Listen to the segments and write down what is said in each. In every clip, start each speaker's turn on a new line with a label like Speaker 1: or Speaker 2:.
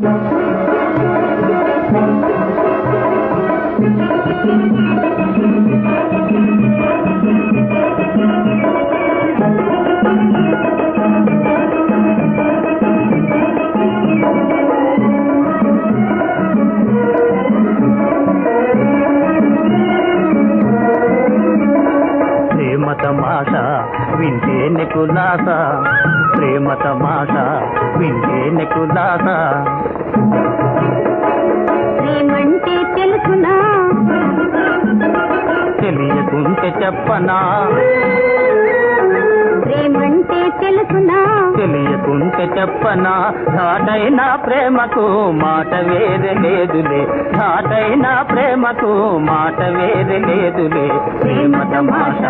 Speaker 1: ప్రేమ తమాషా వింటే నీకు నాసా ప్రేమ తమాష వింటే నెకులాస
Speaker 2: ప్రేమంటే తెలుసునా?
Speaker 1: తెలియకుంటే చెప్పనా?
Speaker 2: ప్రేమంటే తెలుసునా?
Speaker 1: తెలియకుంటే చెప్పనా? ఘాటైన ప్రేమకు మాట వేరే లేదులే. ఘాటైన ప్రేమకు మాట వేరే లేదులే. ప్రేమ తమాష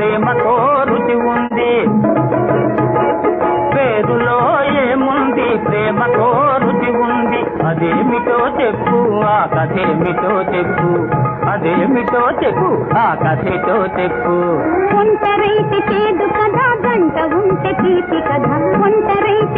Speaker 1: ప్రేమతో రుచి ఉంది. పేరులో ఏముంది? ప్రేమతో రుచి ఉంది. అదేమిటో చెప్పు ఆ కథేమిటో చెప్పు. అదేమిటో చెప్పు ఆ కథేటో చెప్పు.
Speaker 2: ఒంటరైతే చేదు కదా గంట ఉంటే తీపి కదా. ఒంటరైతే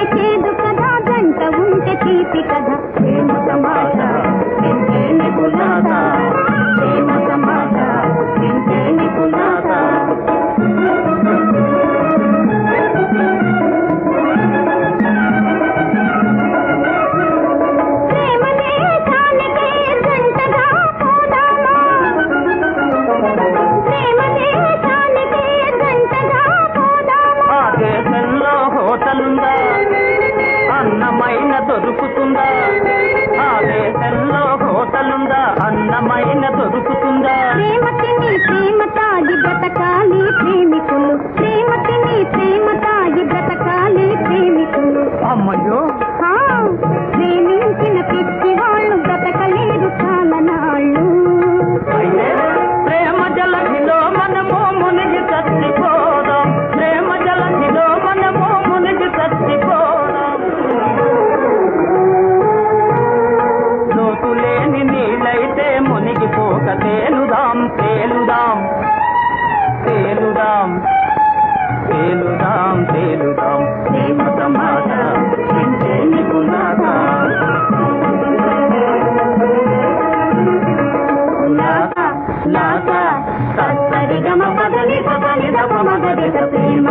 Speaker 1: மகதக பிரேம